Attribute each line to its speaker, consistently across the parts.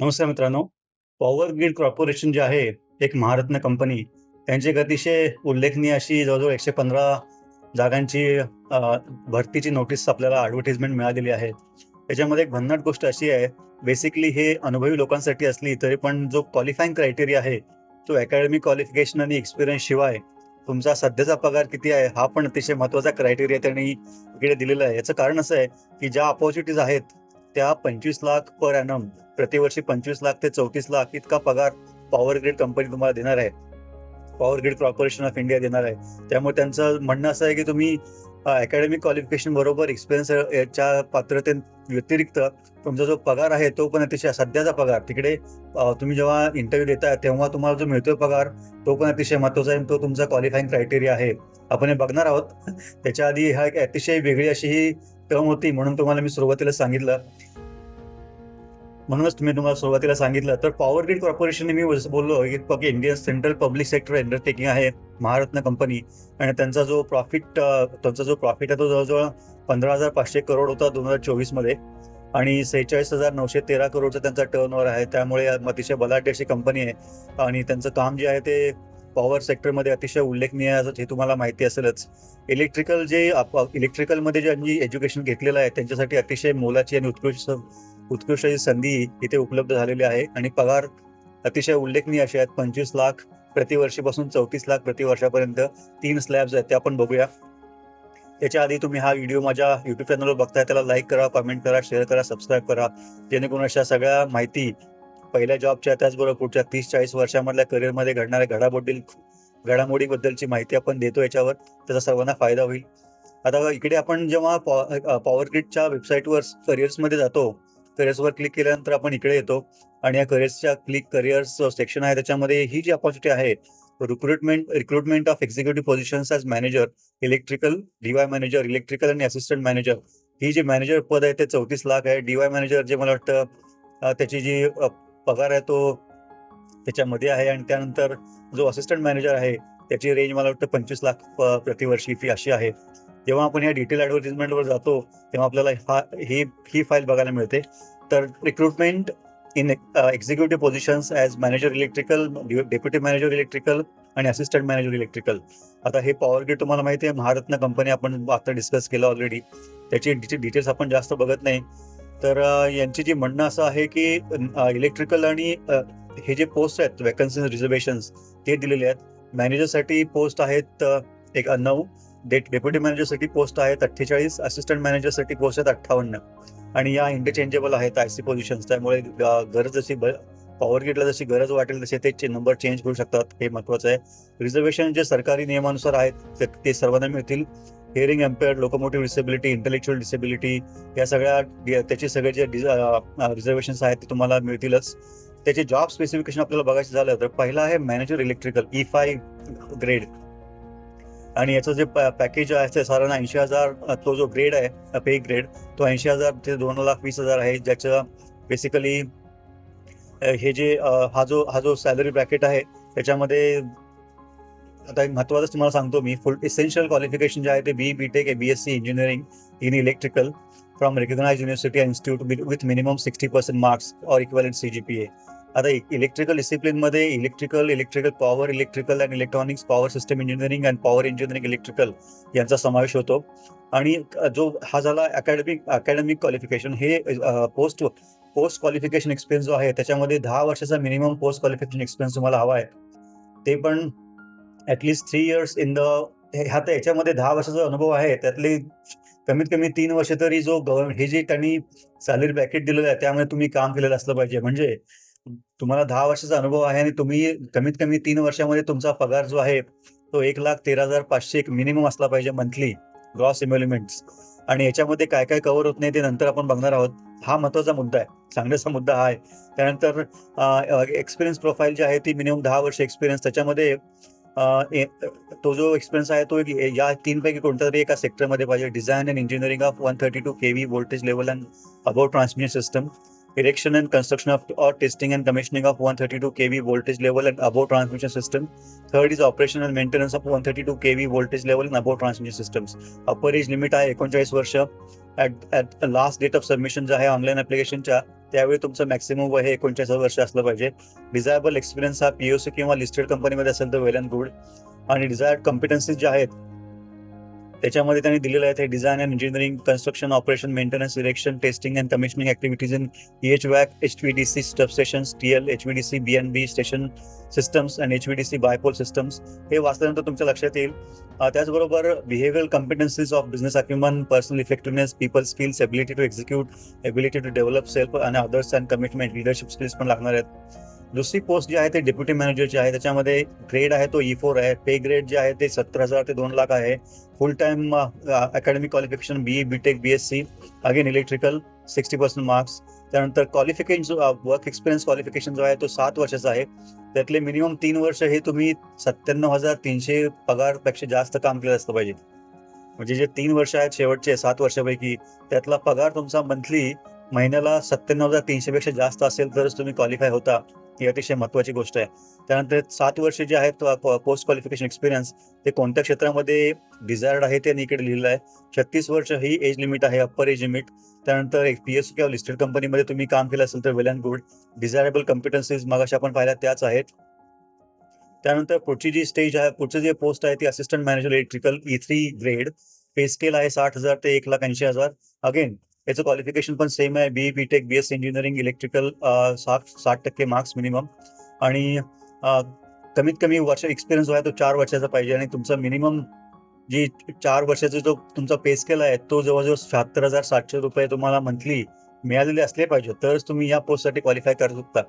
Speaker 1: नमस्कार मित्रांनो. Power grid corporation जे आहे एक महारत्न कंपनी त्यांची एक अतिशय उल्लेखनीय अशी जवळजवळ एकशे पंधरा जागांची भरतीची नोटीस आपल्याला ॲडव्हर्टिजमेंट मिळालेली आहे. त्याच्यामध्ये एक भन्नाट गोष्ट अशी आहे बेसिकली हे अनुभवी लोकांसाठी असली तरी पण जो क्वालिफाईंग क्रायटेरिया आहे तो अकॅडमिक क्वालिफिकेशन आणि एक्सपिरियन्स शिवाय तुमचा सध्याचा पगार किती आहे हा पण अतिशय महत्त्वाचा क्रायटेरिया त्यांनी इकडे दिलेला आहे. याचं कारण असं आहे की ज्या अपॉर्च्युनिटीज आहेत त्या पंचवीस लाख पर ॲनम प्रतिवर्षी पंचवीस लाख ते चौतीस लाख इतका पगार पॉवर ग्रीड कंपनी तुम्हाला देणार आहे. Power grid corporation of India देणार आहे. त्यामुळे त्यांचं म्हणणं असं आहे की तुम्ही अकॅडमिक क्वालिफिकेशन बरोबर एक्सपिरियन्स याच्या पात्रते व्यतिरिक्त तुमचा जो पगार आहे तो पण अतिशय सध्याचा पगार. तिकडे तुम्ही जेव्हा इंटरव्ह्यू देताय तेव्हा तुम्हाला जो मिळतोय पगार तो पण अतिशय महत्त्वाचा आहे तो तुमचा क्वालिफाईंग क्रायटेरिया आहे. आपण हे बघणार आहोत. त्याच्या आधी हा एक अतिशय वेगळी अशी ही टर्म होती म्हणून तुम्हाला मी सुरुवातीला सांगितलं. म्हणूनच तुम्ही तुम्हाला सुरुवातीला सांगितलं. तर पॉवर ग्रीड कॉर्पोरेशनने मी बोललो की पक Indian central public sector undertaking आहे महारत्न कंपनी आणि त्यांचा जो प्रॉफिट त्यांचा जो प्रॉफिट आहे तो जवळजवळ पंधरा हजार पाचशे करोड होता दोन हजार चोवीसमध्ये आणि सेहेचाळीस हजार नऊशे तेरा करोडचा त्यांचा टर्न ओव्हर आहे. त्यामुळे अतिशय बलाढ्य अशी कंपनी आहे. आणि त्यांचं काम जे आहे ते पॉवर सेक्टरमध्ये अतिशय उल्लेखनीय आहे हे तुम्हाला माहिती असेलच. इलेक्ट्रिकल जे इलेक्ट्रिकलमध्ये ज्यांनी एज्युकेशन घेतलेलं आहे त्यांच्यासाठी अतिशय मोलाची आणि उत्कृष्ट उत्कृष्ट संधी इथे उपलब्ध झालेली आहे. आणि पगार अतिशय उल्लेखनीय असे आहेत. पंचवीस लाख प्रतिवर्षीपासून चौतीस लाख प्रतिवर्षापर्यंत तीन स्लॅब्स आहेत ते आपण बघूया. त्याच्या आधी तुम्ही हा व्हिडिओ माझ्या युट्यूब चॅनलवर बघताय त्याला लाईक करा कमेंट करा शेअर करा सबस्क्राईब करा. जेणेकरून अशा सगळ्या माहिती पहिल्या जॉबच्या त्याचबरोबर पुढच्या तीस चाळीस वर्षामधल्या करिअरमध्ये घडणाऱ्या घडामोडी घडामोडीबद्दलची माहिती आपण देतो याच्यावर. त्याचा सर्वांना फायदा होईल. आता इकडे आपण जेव्हा पॉवर ग्रीडच्या वेबसाईटवर करिअर्समध्ये जातो करिअर्सवर क्लिक केल्यानंतर आपण इकडे येतो. आणि या करिअर्सच्या क्लिक करिअर्स सेक्शन आहे त्याच्यामध्ये ही जी अपॉर्च्युनिटी आहे recruitment recruitment of executive positions as manager electrical DY manager electrical आणि असिस्टंट मॅनेजर ही जी मॅनेजर पद आहे ते चौतीस लाख आहे. डीवाय मॅनेजर जे मला वाटतं त्याची जी पगार आहे तो त्याच्यामध्ये आहे आणि त्यानंतर जो असिस्टंट मॅनेजर आहे त्याची रेंज मला वाटतं पंचवीस लाख प्रतिवर्षी फी अशी आहे. जेव्हा आपण या डिटेल ॲडव्हर्टिजमेंटवर जातो तेव्हा आपल्याला हा ही ही फाईल बघायला मिळते. तर recruitment in executive positions as manager electrical deputy manager electrical आणि असिस्टंट मॅनेजर इलेक्ट्रिकल आता हे पॉवर ग्रीड तुम्हाला माहिती आहे महारत्न कंपनी आपण आता डिस्कस केलं ऑलरेडी त्याची डिटेल्स आपण जास्त बघत नाही. तर यांची जी म्हणणं असं आहे की इलेक्ट्रिकल आणि हे जे पोस्ट आहेत वॅकन्सी रिझर्वेशन्स ते दिलेले आहेत. मॅनेजरसाठी पोस्ट आहेत एक नऊ डेट डेप्युटी मॅनेजरसाठी पोस्ट आहेत अठ्ठेचाळीस. असिस्टंट मॅनेजरसाठी पोस्ट आहेत अठ्ठावन्न. आणि या इंटरचेंजेबल आहेत आय सी पोझिशन्स त्यामुळे गरज जशी पॉवर ग्रीडला जशी गरज वाटेल तसे ते नंबर चेंज करू शकतात. हे महत्वाचं आहे. रिझर्वेशन जे सरकारी नियमानुसार आहेत ते- ते सर्वांना मिळतील. Hearing impaired locomotive disability intellectual disability या सगळ्या डि- त्याचे सगळे जे रिझर्वेशन्स आहेत ते तुम्हाला मिळतीलच. त्याचे जॉब स्पेसिफिकेशन आपल्याला बघायचं झालं तर पहिला आहे manager electrical E five grade आणि याचं जे पॅकेज आहे ते साधारण ऐंशी हजार तो जो ग्रेड आहे पे ग्रेड तो ऐंशी हजार ते दोन लाख वीस हजार आहे. ज्याचं बेसिकली हे जे हा जो हा जो सॅलरी ब्रॅकेट आहे त्याच्यामध्ये आता एक महत्वाचं तुम्हाला सांगतो मी. फुल इसेन्शियल क्वालिफिकेशन जे आहे ते B B tech B S C engineering in electrical from recognise university institute with minimum sixty percent marks or equivalent C G P A आता electrical डिसिप्लिनमध्ये electrical electrical power electrical and electronics power system engineering and power engineering electrical यांचा समावेश होतो. आणि जो हा झाला academic academic qualification हे post post qualification experience जो आहे त्याच्यामध्ये दहा वर्षाचा मिनिमम पोस्ट क्वालिफिकेशन एक्सपिरियन्स तुम्हाला हवा आहे. ते पण at least three years in the ह्या तर याच्यामध्ये दहा वर्षाचा अनुभव आहे त्यातले कमीत कमी तीन वर्ष तरी जो गव्हर्नमेंट हे जे त्यांनी सॅलरी पॅकेट दिलेलं आहे त्यामुळे तुम्ही काम केलेलं असलं पाहिजे. म्हणजे तुम्हाला दहा वर्षाचा अनुभव आहे आणि तुम्ही कमीत कमी तीन वर्षामध्ये तुमचा पगार जो आहे तो एक लाख तेरा हजार पाचशे एक मिनिमम असला पाहिजे मंथली ग्रॉस इम्युलिमेंट्स आणि याच्यामध्ये काय काय कव्हर होत नाही ते नंतर आपण बघणार आहोत. हा महत्त्वाचा मुद्दा आहे. सांगण्याचा मुद्दा हा आहे. त्यानंतर एक्सपिरियन्स प्रोफाईल जी आहे ती मिनिमम दहा वर्ष एक्सपिरियन्स त्याच्यामध्ये तो जो एक्सपिरियन्स आहे तो एक या तीनपैकी कोणत्या तरी एका सेक्टरमध्ये पाहिजे. Design and engineering of one thirty two K V voltage level and about transmission system erection and construction of or testing and commissioning of one thirty two K V voltage level and about transmission system third is operation and maintenance of one thirty two K V voltage level and about transmission systems upper age limit आहे एकोणचाळीस वर्ष. At at last date of submission जे आहे online ॲप्लिकेशनच्या त्यावेळी तुमचं maximum वय हे एकोणचाळीस वर्ष असलं पाहिजे. डिझायबल एक्सपिरियन्स हा पीओसी किंवा लिस्टेड कंपनीमध्ये असेल तर वेल अँड गुड आणि डिझायर्ड कॉम्पिटन्सीज जे आहेत त्याच्यामध्ये त्यांनी दिलेलं आहे ते design and engineering construction operation maintenance erection testing and commissioning activities in H vac H V D C substation T L H V D C B N B station systems and H V D C bipole systems हे वाचल्यानंतर तुमच्या लक्षात येईल. त्याचबरोबर behavioural competencies of business acumen personal effectiveness people skills ability to execute ability to develop self आणि others and commitment leadership skills पण लागणार आहेत. दुसरी पोस्ट जी आहे ते डेप्युटी मॅनेजरची आहे. त्याच्यामध्ये ग्रेड आहे तो e ई फोर आहे. पे ग्रेड जे आहे ते सत्तर हजार ते दोन लाख आहे. Full time academic qualification B B tech B S C again electrical sixty percent marks त्यानंतर क्वालिफिकेशन वर्क एक्सपिरियन्स क्वालिफिकेशन जो आहे तो सात वर्षाचा आहे. त्यातले मिनिमम तीन वर्ष हे तुम्ही सत्त्याण्णव हजार तीनशे पगारपेक्षा जास्त काम केलं असलं पाहिजे. म्हणजे जे तीन वर्ष आहेत शेवटचे सात वर्षापैकी त्यातला पगार तुमचा मंथली महिन्याला सत्त्याण्णव हजार तीनशेपेक्षा जास्त असेल तरच तुम्ही क्वालिफाय होता. ही अतिशय महत्वाची गोष्ट आहे. त्यानंतर सात वर्ष जे आहेत पोस्ट क्वालिफिकेशन एक्सपिरियन्स ते कोणत्या क्षेत्रामध्ये डिझायर्ड आहे ते इकडे लिहिलं आहे. छत्तीस वर्ष ही एज लिमिट आहे अप्पर एज लिमिट त्यानंतर एक पी एस किंवा लिस्टेड कंपनीमध्ये तुम्ही काम केलं असेल तर well and good desirable competencies मगाशी आपण पाहिल्या त्याच आहेत. त्यानंतर पुढची जी स्टेज आहे पुढचं जे पोस्ट आहे ती assistant manager electrical E three grade pay scale आहे साठ हजार ते एक लाख ऐंशी हजार. अगेन याचं क्वालिफिकेशन पण सेम आहे. B B tech B S engineering electrical साठ साठ टक्के मार्क्स मिनिमम आणि कमीत कमी वर्ष एक्सपिरियन्स जो आहे तो चार वर्षाचा पाहिजे. आणि तुमचा मिनिमम जी चार वर्षाचा जो तुमचा पे स्केल आहे तो जवळजवळ शहात्तर हजार सातशे रुपये तुम्हाला मंथली मिळालेले असले पाहिजे. तरच तुम्ही या पोस्टसाठी क्वालिफाय करू शकता.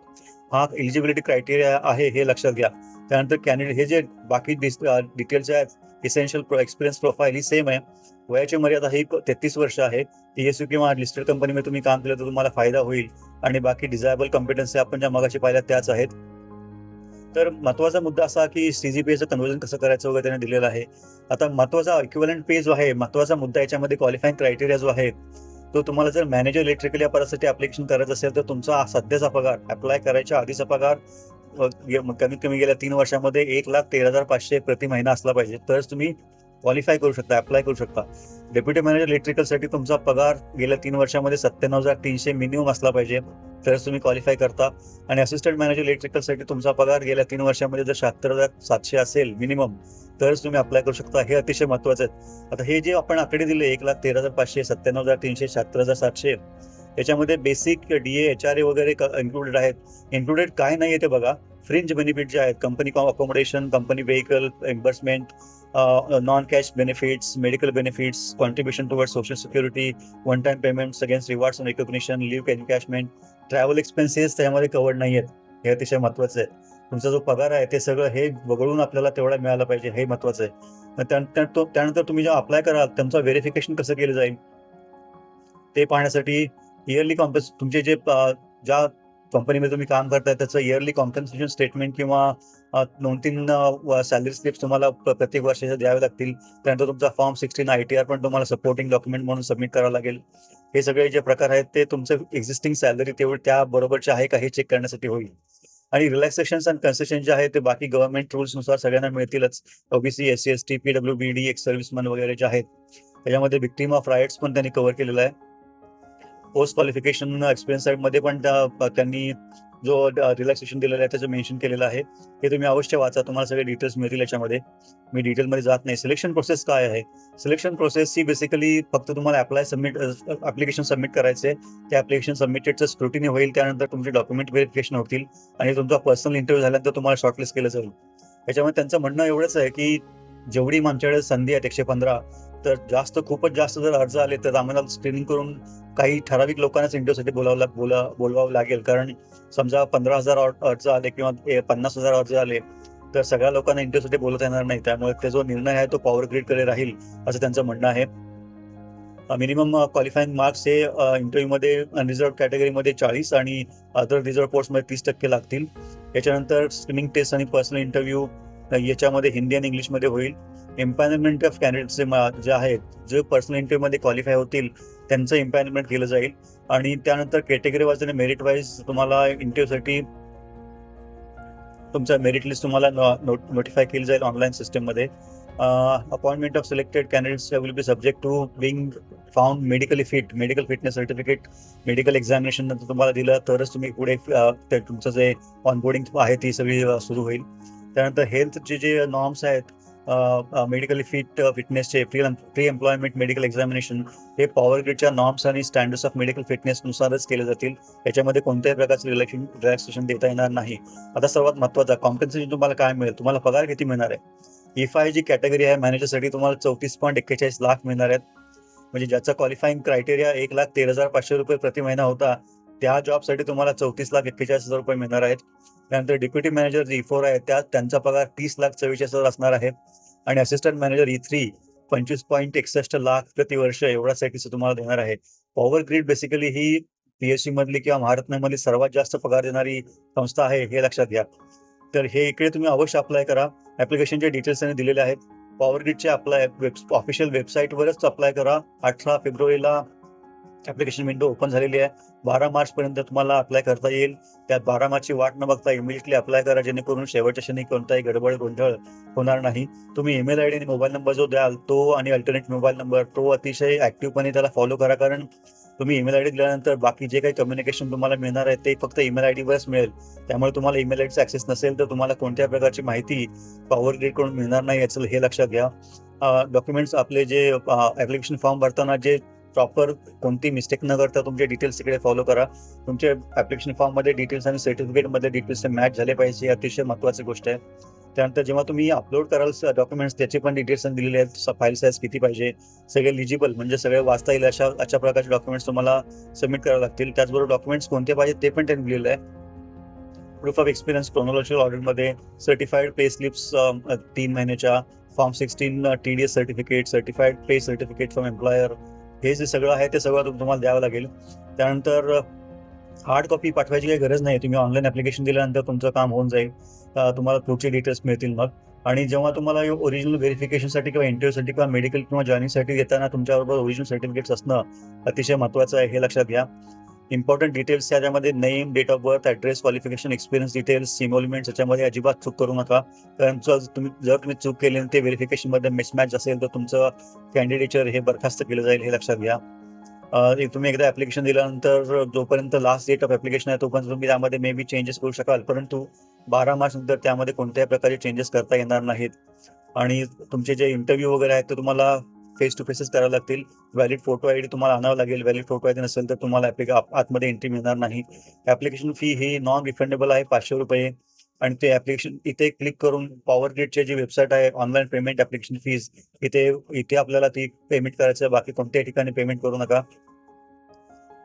Speaker 1: हा एलिजिबिलिटी क्रायटेरिया आहे हे लक्षात घ्या. त्यानंतर कॅन्डिडेट हे जे बाकी डिटेल्स आहेत इसेन्शियल प्रो एक्सपिरियन्स प्रोफाईल ही सेम आहे. वयाची मर्यादा ही तेहतीस वर्ष आहे. पी एस यू किंवा लिस्टेड कंपनीमध्ये तुम्ही काम केलं तर तुम्हाला फायदा होईल. आणि बाकी डिझायबल कॉम्पिटन्सी आपण ज्या मगाशी पाहिल्या त्याच आहेत. तर महत्त्वाचा मुद्दा असा की सीजीपीएचं कन्वर्जन कसं करायचं वगैरे त्याने दिलेलं आहे. आता महत्त्वाचा इक्विवलंट पे जो आहे महत्त्वाचा मुद्दा याच्यामध्ये क्वालिफाईंग क्रायटेरिया जो आहे तो तुम्हाला जर मॅनेजर इलेक्ट्रिकल या पदासाठी ऍप्लिकेशन करायचं असेल तर तुमचा सध्याचा पगार अप्लाय करायच्या आधीचा पगार कमीत कमी गेल्या तीन वर्षामध्ये एक लाख तेरा हजार पाचशे प्रति महिना असला पाहिजे. तरच तुम्ही क्वालिफाय करू शकता अप्लाय करू शकता. डेप्युटी मॅनेजर इलेक्ट्रिकलसाठी तुमचा पगार गेल्या तीन वर्षामध्ये सत्त्याण्णव हजार तीनशे मिनिमम असला पाहिजे. तरच तुम्ही क्वालिफाय करता. आणि असिस्टंट मॅनेजर इलेक्ट्रिकलसाठी तुमचा पगार गेल्या तीन वर्षामध्ये जर शहात्तर हजार सातशे असेल मिनिमम तरच तुम्ही अप्लाय करू शकता. हे अतिशय महत्वाचं आहे. आता हे जे आपण आकडे दिले एक लाख तेरा हजार पाचशे सत्त्याण्णव हजार तीनशे शहात्तर हजार सातशे याच्यामध्ये basic D A H R A वगैरे इन्क्लुडेड आहेत. इन्क्लुडेड काय नाही आहे ते बघा. फ्रिंज बेनिफिट जे आहेत company accommodation company vehicle reimbursement non cash benefits medical benefits contribution toward social security one time payments against rewards and recognition leave encashment travel expenses त्यामध्ये कवर्ड नाही आहेत. हे अतिशय महत्वाचं आहे. तुमचा जो पगार आहे ते सगळं हे वगळून आपल्याला तेवढा मिळाला पाहिजे. हे महत्वाचं आहे. मग त्या- त्या- तो- त्यानंतर तुम्ही जेव्हा अप्लाय कराल त्यांचं व्हेरिफिकेशन कसं केलं जाईल? ते पाहण्यासाठी इयरली कॉम्पन्स तुमचे जे ज्या कंपनीमध्ये तुम्ही काम करताय त्याचं इयरली कॉम्पन्सेशन स्टेटमेंट किंवा दोन तीन सॅलरी स्लिप्स तुम्हाला प्रत्येक वर्षाच्या द्यावे लागतील. त्यानंतर तुमचा form sixteen I T R पण तुम्हाला सपोर्टिंग डॉक्युमेंट म्हणून सबमिट करावं लागेल. हे सगळे जे प्रकार आहेत ते तुमचं एक्झिस्टिंग सॅलरी तेवढं त्या बरोबरचे आहे का हे चेक करण्यासाठी होईल. आणि रिलॅक्सेशन अँड कन्सेशन जे आहे ते बाकी गव्हर्नमेंट रुल्सनुसार सगळ्यांना मिळतीलच. OBC S C S T P W B D ex serviceman वगैरे जे आहेत त्याच्यामध्ये विक्टीम ऑफ राईट्स पण त्यांनी कव्हर केलेलं आहे. पोस्ट क्वालिफिकेशन एक्सपिरियन्समध्ये पण uh, त्यांनी जो uh, रिलॅक्सेशन दिलेला आहे त्याचं मेन्शन केलेलं आहे. हे तुम्ही अवश्य वाचा तुम्हाला सगळे डिटेल्स मिळतील याच्यामध्ये. मी डिटेलमध्ये जात नाही. सिलेक्शन प्रोसेस काय आहे? सिलेक्शन प्रोसेस ही बेसिकली फक्त तुम्हाला अप्लाय सबमिट ऍप्लिकेशन सबमिट करायचे ते ऍप्लिकेशन सबमिटेडचं स्क्रुटिनी होईल त्यानंतर तुमचे डॉक्युमेंट व्हेरिफिकेशन होतील आणि तुमचा पर्सनल इंटरव्ह्यू झाल्यानंतर तुम्हाला शॉर्टलिस्ट केलं जाईल. त्याच्यामुळे त्यांचं म्हणणं एवढंच आहे की जेवढी आमच्याकडे संधी आहेत एकशे पंधरा तर जास्त खूपच जास्त जर अर्ज आले तर आम्हाला स्क्रीनिंग करून काही ठराविक लोकांनाच इंटरव्ह्यूसाठी बोलावं बोला बोलवावं लागेल. कारण समजा पंधरा हजार अर्ज आले किंवा ए- पन्नास हजार अर्ज आले तर सगळ्या लोकांना इंटरव्ह्यूसाठी बोलता येणार नाही. त्यामुळे ते जो निर्णय आहे तो पॉवर ग्रीडकडे राहील असं त्यांचं म्हणणं आहे. मिनिमम क्वालिफाईंग मार्क्स हे इंटरव्ह्यूमध्ये रिझर्व कॅटेगरीमध्ये चाळीस आणि अदर रिझर्व पोर्ट्समध्ये तीस टक्के लागतील. याच्यानंतर स्क्रीनिंग टेस्ट आणि पर्सनल इंटरव्ह्यू याच्यामध्ये हिंदी आणि इंग्लिशमध्ये होईल. एम्पॅनलमेंट ऑफ कॅन्डिडेट्स जे आहेत जे पर्सनल इंटरव्ह्यूमध्ये क्वालिफाय होतील त्यांचं एम्पॅनलमेंट केलं जाईल. आणि त्यानंतर कॅटेगरी वाईज आणि मेरिट वाईज तुम्हाला इंटरव्ह्यूसाठी तुमचा मेरिट लिस्ट तुम्हाला नोटिफाय केली जाईल ऑनलाईन सिस्टममध्ये appointment of selected candidates will be subject to being found medically fit medical fitness certificate medical examination नंतर तुम्हाला दिलं तरच तुम्ही पुढे तुमचं जे ऑनबोर्डिंग आहे ती सगळी सुरू होईल. त्यानंतर हेल्थचे जे नॉर्म्स आहेत medically fit फिटनेसचे pre pre employment medical examination हे पॉवर ग्रिडच्या नॉर्म्स आणि स्टँडर्ड्स ऑफ मेडिकल फिटनेसनुसारच केले जातील. याच्यामध्ये कोणत्याही प्रकारचे रिलॅक्शन रिलॅक्सेशन देता येणार नाही. आता सर्वात महत्त्वाचा कॉम्पन्सेशन तुम्हाला काय मिळेल? तुम्हाला पगार किती मिळणार आहे? इफ आय जी कॅटेगरी आहे मॅनेजरसाठी तुम्हाला चौतीस पॉईंट एक्केचाळीस लाख मिळणार आहेत. म्हणजे ज्याचा क्वालिफाईंग क्रायटेरिया एक लाख तेरा हजार पाचशे रुपये प्रति महिना होता त्या जॉबसाठी तुम्हाला चौतीस लाख एक्केचाळीस हजार रुपये मिळणार आहेत. त्यानंतर डेप्युटी मॅनेजर जे e फोर आहे त्या त्यांचा पगार तीस लाख चव्वेचाळीस हजार असणार आहे. आणि असिस्टंट मॅनेजर ई थ्री पंचवीस पॉईंट एकसष्ट लाख प्रतिवर्ष एवढ्यासाठीच तुम्हाला देणार आहे. पॉवर ग्रीड बेसिकली ही पीएससी मधली किंवा महारत्नामधली सर्वात जास्त पगार देणारी संस्था आहे हे लक्षात घ्या. तर हे इकडे तुम्ही अवश्य अप्लाय करा. ऍप्लिकेशनचे डिटेल्स त्यांनी दिलेले आहेत. पॉवर ग्रीडचे अप्लाय वेब ऑफिशियल वेबसाईटवरच अप्लाय करा. अठरा फेब्रुवारीला ऍप्लिकेशन विंडो ओपन झालेली आहे. बारा मार्च पर्यंत तुम्हाला अप्लाय करता येईल. त्यात बारा मार्चची वाट न बघता इमिजिएटली अप्लाय करा जेणेकरून शेवटच्या क्षणी कोणताही गडबड गोंधळ होणार नाही. तुम्ही ईमेल आय डी आणि मोबाईल नंबर जो द्याल तो आणि अल्टरनेट मोबाईल नंबर तो अतिशय ऍक्टिव्हपणे त्याला फॉलो करा. कारण तुम्ही ईमेल आय डी दिल्यानंतर बाकी जे काही कम्युनिकेशन तुम्हाला मिळणार आहे ते फक्त ईमेल आय डीवरच मिळेल. त्यामुळे तुम्हाला ईमेल आय डीचा ऍक्सेस नसेल तर तुम्हाला कोणत्या प्रकारची माहिती पॉवर ग्रीडकडून मिळणार नाही याचं हे लक्षात घ्या. डॉक्युमेंट्स आपले जे ऍप्लिकेशन फॉर्म भरताना जे प्रॉपर कोणती मिस्टेक न करता तुमचे डिटेल्स तिकडे फॉलो करा. तुमच्या ऍप्लिकेशन फॉर्ममध्ये डिटेल्स आणि सर्टिफिकेटमध्ये डिटेल्स मॅच झाले पाहिजे अतिशय महत्त्वाची गोष्ट आहे. त्यानंतर जेव्हा तुम्ही अपलोड कराल डॉक्युमेंट्स त्याचे पण डिटेल्स दिलेले आहेत. फाईल साईज किती पाहिजे? सगळे लिजिबल म्हणजे सगळे वाचता येईल अशा अशा प्रकारचे डॉक्युमेंट्स तुम्हाला सबमिट करावे लागतील. त्याचबरोबर डॉक्युमेंट्स कोणते पाहिजे ते पण त्यांनी दिलेलं आहे. प्रूफ ऑफ एक्सपिरियन्स क्रोनॉलॉजिकल ऑर्डरमध्ये सर्टिफाईड पे स्लिप्स तीन महिन्याच्या form sixteen T D S certificate certified pay certificate from employer हे जे सगळं आहे ते सगळं तुम्हाला द्यावं लागेल. त्यानंतर हार्ड कॉपी पाठवायची काही गरज नाही. तुम्ही ऑनलाईन ऍप्लिकेशन दिल्यानंतर तुमचं काम होऊन जाईल. तुम्हाला पुढचे डिटेल्स मिळतील मग. आणि जेव्हा तुम्हाला ओरिजिनल व्हेरिफिकेशनसाठी किंवा इंटरव्ह्यूसाठी किंवा मेडिकल किंवा जॉईनिंगसाठी येताना तुमच्याबरोबर ओरिजिनल सर्टिफिकेट्स असणं अतिशय महत्त्वाचं आहे हे लक्षात घ्या. इम्पॉर्टंट डिटेल्स याच्यामध्ये name date of birth address qualification experience details emoluments याच्यामध्ये अजिबात चूक करू नका. कारण तुम्ही जर तुम्ही चूक केली आणि ते व्हेरिफिकेशनमध्ये मिसमॅच असेल तर तुमचं कॅन्डिडेचर हे बरखास्त केलं जाईल हे लक्षात घ्या. तुम्ही एकदा ऍप्लिकेशन दिल्यानंतर जोपर्यंत लास्ट डेट ऑफ ऍप्लिकेशन आहे तोपर्यंत तुम्ही त्यामध्ये मे बी चेंजेस करू शकाल. परंतु बारा मार्च नंतर त्यामध्ये कोणत्याही प्रकारचे चेंजेस करता येणार नाहीत. आणि तुमचे जे इंटरव्ह्यू वगैरे आहेत ते तुम्हाला फेस टू फेसेस करावे लागतील. व्हॅलिड फोटो आय डी तुम्हाला आणावं लागेल. व्हॅलिड फोटो आय डी नसेल तर तुम्हाला आतमध्ये एंट्री मिळणार नाही. ऍप्लिकेशन फी ही नॉन रिफंडेबल आहे पाचशे रुपये. आणि ते ऍप्लिकेशन इथे क्लिक करून पॉवर ग्रीडचे जी वेबसाईट आहे ऑनलाईन पेमेंट ऍप्लिकेशन फीज इथे इथे आपल्याला ती पेमेंट करायचं बाकी कोणत्याही ठिकाणी पेमेंट करू नका.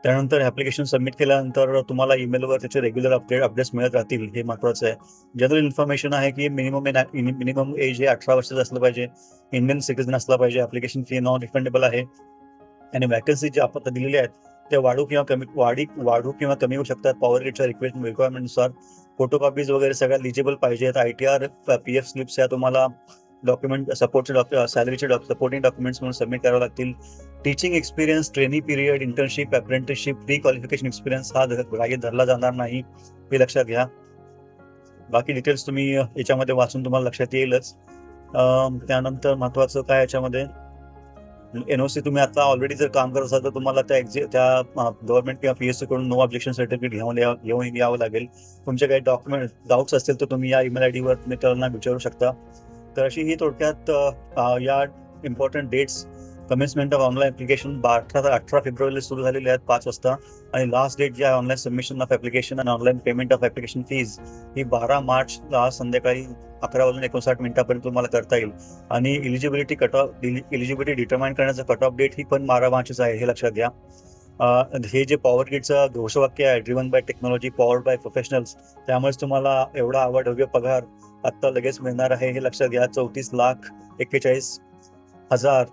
Speaker 1: त्यानंतर ऍप्लिकेशन सबमिट केल्यानंतर तुम्हाला ईमेलवर त्याचे रेग्युलर अपडेट अपडेट्स मिळत राहतील. हे महत्वाचं आहे. जनरल इन्फॉर्मेशन आहे की मिनिमम मिनिमम एज हे अठरा वर्षाचं असलं पाहिजे. इंडियन सिटीजन असला पाहिजे. ऍप्लिकेशन फी नॉन रिफंडेबल आहे. आणि वॅकन्सी जे आपण दिलेल्या आहेत ते वाढू किंवा कमी वाढी वाढू किंवा कमी होऊ शकतात. पॉवर ग्रीडच्या रिक्वेस्ट रिक्वायरमेंटनुसार फोटोकॉपीज वगैरे सगळ्या लिजिबल पाहिजेत. I T R P F slips या तुम्हाला डॉक्युमेंट सपोर्टचे डॉक्यु सॅलरीचे सपोर्टिंग डॉक्युमेंट्स म्हणून सबमिट करावे लागतील. Teaching experience training period internship apprenticeship pre qualification experience हा ध- ग्राह्य धरला जाणार नाही हे लक्षात घ्या. बाकी डिटेल्स तुम्ही याच्यामध्ये वाचून तुम्हाला लक्षात येईलच. त्यानंतर महत्वाचं काय याच्यामध्ये? एनओसी तुम्ही आता ऑलरेडी जर काम करत असाल तर तुम्हाला त्या एक्झि त्या गव्हर्नमेंट किंवा पीएससी कडून नो ऑब्जेक्शन सर्टिफिकेट घेऊन या- घेऊन यावं लागेल. तुमचे काही डॉक्युमेंट डाऊट्स असतील तर तुम्ही या ईमेल आय डीवर तुम्ही त्यांना विचारू शकता. तर अशी ही थोडक्यात या important dates commencement of online application अठरा अठरा फेब्रुवारीला सुरू झालेले आहेत पाच वाजता. आणि लास्ट डेट जी आहे ऑनलाईन सबमिशन ऑफ ऍप्लिकेशन आणि online payment of application fees ही बारा मार्चला संध्याकाळी अकरा वाजून एकोणसाठ मिनिटापर्यंत तुम्हाला करता येईल. आणि eligibility cut off eligibility determine करण्याचं कट ऑफ डेट ही पण बारा मार्चच आहे हे लक्षात घ्या. हे जे पॉवर ग्रीडचं घोषवाक्य आहे driven by technology power by professionals त्यामुळेच तुम्हाला एवढा आवडव्य पगार आत्ता लगेच मिळणार आहे हे लक्षात घ्या. चौतीस लाख एक्केचाळीस हजार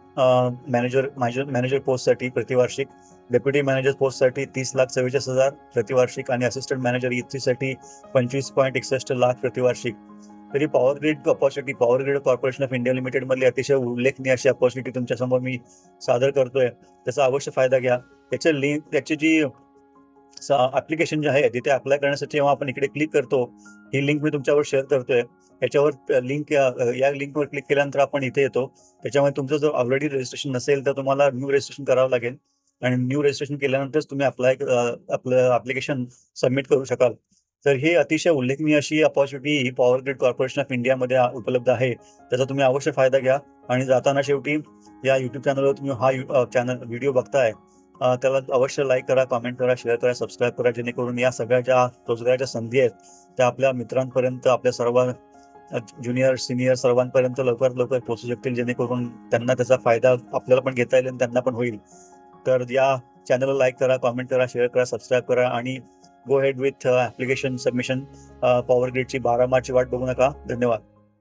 Speaker 1: मॅनेजर मॅनेजर पोस्टसाठी प्रतिवार्षिक. डेप्युटी मॅनेजर पोस्टसाठी तीस लाख चव्वेचाळीस हजार प्रतिवार्षिक आणि असिस्टंट मॅनेजर इथ्रीसाठी पंचवीस पॉईंट एकसष्ट लाख प्रतिवार्षिक. तरी power grid opportunity power grid corporation of India limited मधली अतिशय उल्लेखनीय अशी ऑपॉर्च्युनिटी तुमच्यासमोर मी सादर करतोय. त्याचा अवश्य फायदा घ्या. त्याचे लिंक त्याची जी ऍप्लिकेशन जे आहे तिथे अप्लाय करण्यासाठी जेव्हा आपण इकडे क्लिक करतो ही लिंक मी तुमच्यावर शेअर करतोय. याच्यावर लिंक या लिंकवर क्लिक केल्यानंतर आपण इथे येतो. त्याच्यामुळे तुमचं जर ऑलरेडी रजिस्ट्रेशन नसेल तर तुम्हाला न्यू रजिस्ट्रेशन करावं लागेल. आणि न्यू रजिस्ट्रेशन केल्यानंतरच तुम्ही अप्लाय आपलं ऍप्लिकेशन सबमिट करू शकाल. तर हे अतिशय उल्लेखनीय अशी अपॉर्च्युनिटी ही पॉवर ग्रिड कॉर्पोरेशन ऑफ इंडियामध्ये उपलब्ध आहे. त्याचा तुम्ही अवश्य फायदा घ्या. आणि जाताना शेवटी या युट्यूब चॅनलवर तुम्ही हा चॅनल व्हिडिओ बघताय. त्याला अवश्य लाईक करा कमेंट करा शेअर करा सबस्क्राईब करा. जेणेकरून या सगळ्या ज्या रोजगाराच्या संधी आहेत त्या आपल्या मित्रांपर्यंत आपल्या सर्व ज्युनियर सिनियर सर्वांपर्यंत लवकरात लवकर पोहोचू शकतील जेणेकरून त्यांना त्याचा फायदा आपल्याला पण घेता येईल आणि त्यांना पण होईल. तर या चॅनलला लाईक करा कॉमेंट करा शेअर करा सबस्क्राईब करा आणि go head with application submission power ग्रिडची बारा मार्चची वाट बघू नका. धन्यवाद.